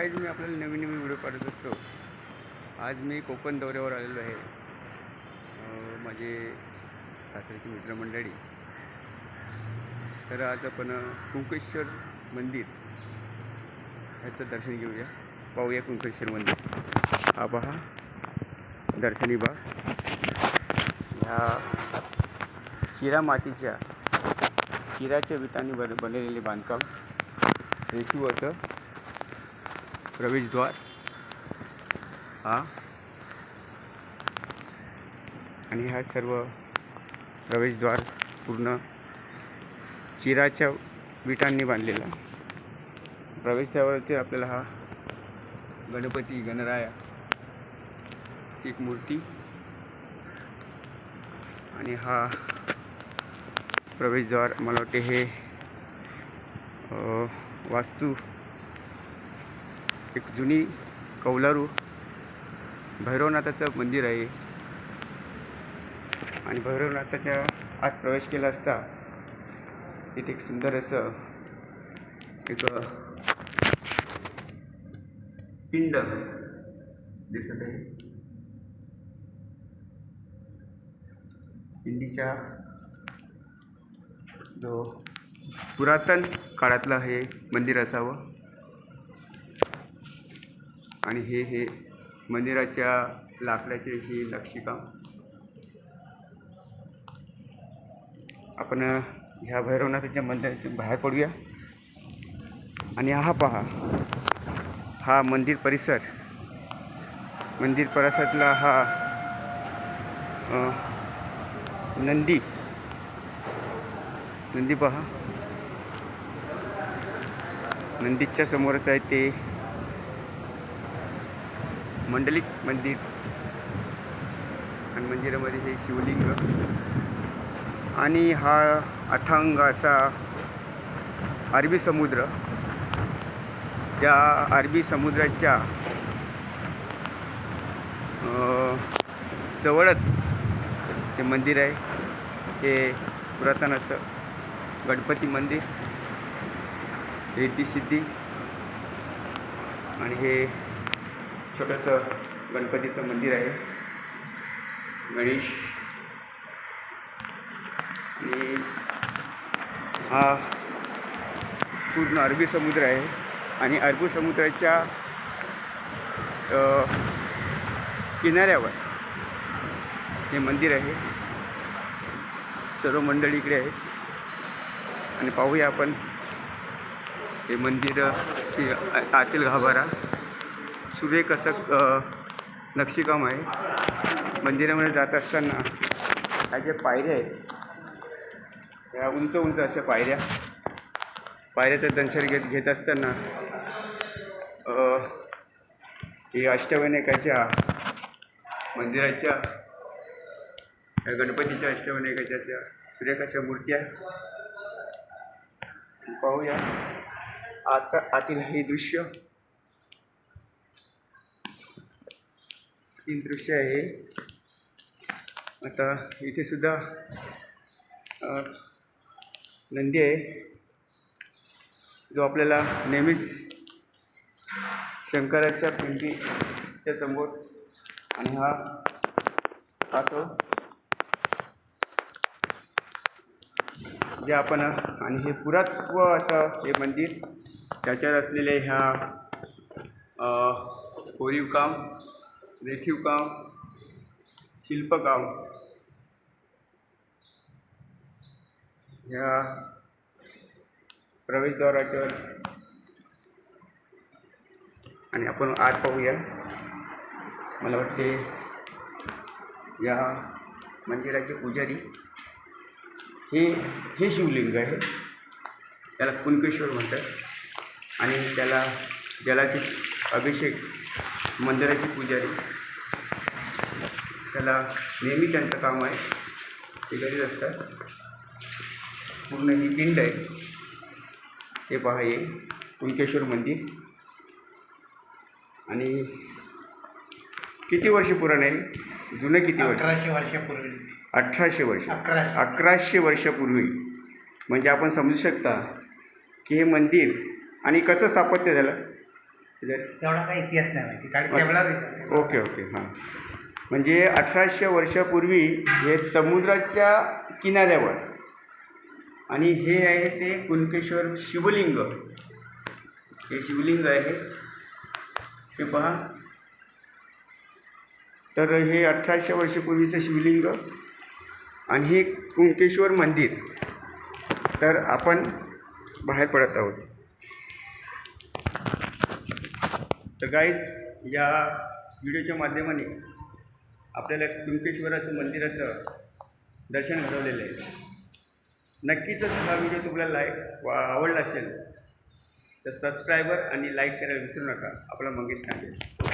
Wise मी आपल्याला नवीन नवीन video काढत असतो. आज मी कोकण दौऱ्यावर आलेलो आहे. माझे सासऱ्याची मित्रमंडळी. तर आज आपण कुंकेश्वर मंदिर ह्याचं दर्शन घेऊया. पाहूया कुंकेश्वर मंदिर. हा पहा. दर्शनी बाग ह्या शिरा मातीच्या शिराच्या विटांनी बन बनलेले बांधकाम. रेखीव असं प्रवेशद्वार. हा. आणि हा सर्व प्रवेशद्वार पूर्ण चिराच्या विटांनी बांधलेला. प्रवेशद्वारावरती आपल्याला हा गणपती गणराया ची एक मूर्ती आणि हा प्रवेशद्वार मला वाटते हे वास्तू एक जुनी कौलारू भैरवनाथाचं मंदिर आहे. आणि भैरवनाथाच्या आत प्रवेश केला असता इथे एक सुंदर असं एक पिंड दिसत आहे. पिंडीच्या जो पुरातन काळातलं हे मंदिर असावं. आणि हे हे मंदिराच्या लाकडाचे ही नक्षीकाम. आपण ह्या भैरवनाथाच्या मंदिराच्या बाहेर पडूया. आणि हा पहा हा मंदिर परिसर. मंदिर परिसरातला हा नंदी. नंदी पहा. नंदीच्या समोरच आहे ते मंडलिक मंदिर. आणि मंदिरामध्ये हे शिवलिंग. आणि हा अथांग असा अरबी समुद्र. त्या अरबी समुद्राच्या जवळच ते मंदिर आहे. हे पुरातन असं गणपती मंदिर. रिद्धी सिद्धी. आणि हे छोटंसं गणपतीचं मंदिर आहे. गणेश. आणि हा पूर्ण अरबी समुद्र आहे. आणि अरबी समुद्राच्या किनाऱ्यावर हे मंदिर आहे. सर्व मंडळी इकडे आहेत. आणि पाहूया आपण हे मंदिर आतील गाभारा सुरेख असं नक्षीकाम आहे. मंदिरामध्ये जात असताना ह्या ज्या पायऱ्या आहेत ह्या उंच उंच अशा पायऱ्या पायऱ्याचं दर्शन घेत घेत असताना हे ही अष्टविनायकाच्या मंदिराच्या या गणपतीच्या अष्टविनायकाच्या अशा सुरेख अशा मूर्त्या पाहूया. आता आतील हे दृश्य तीन दृश्य आहे. आता इथे सुद्धा नंदी आहे. जो आपल्याला नेहमीच शंकराच्या पिंडीच्या समोर आणि हा असो. जे आपण आणि हे पुरात्व असं हे मंदिर त्याच्यात असलेले ह्या अ, कोरीव रेखीव काम शिल्पकाम ह्या प्रवेशद्वाराच्या आणि आपण आत पाहूया. मला वाटते या मंदिराचे पुजारी हे हे शिवलिंग आहे. त्याला कुणकेश्वर म्हणतात. आणि त्याला जलाशी अभिषेक मंदिराचे पुजारी. त्याला नेहमी त्यांचं काम आहे. ते करीत असतात. पूर्ण ही पिंड आहे. हे पहा हे कुणकेश्वर मंदिर. आणि किती वर्ष पुराण आहे? जुनं किती वर्ष? अकराशे वर्षापूर्वी अठराशे वर्ष. अकराशे. अकराशे वर्षापूर्वी म्हणजे आपण समजू शकता की हे मंदिर आणि कसं स्थापत्य झालं? तेवढा काही इतिहास नाही माहिती. कारण कॅमेरा ओके ओके हां. म्हणजे अठराशे वर्षापूर्वी हे समुद्राच्या किनाऱ्यावर आणि हे आहे ते कुणकेश्वर शिवलिंग. हे शिवलिंग आहे. हे पहा. तर हे अठराशे वर्षापूर्वीचं शिवलिंग आणि हे कुणकेश्वर मंदिर. तर आपण बाहेर पडत आहोत. तर गाईस या व्हिडिओच्या माध्यमाने आपल्याला कुंकेश्वराचं मंदिराचं दर्शन घडवलेलं आहे. नक्कीच हा व्हिडिओ तुम्हाला लाईक वा आवडला असेल तर सबस्क्रायबर आणि लाईक करायला विसरू नका. आपला मंगेश कांदे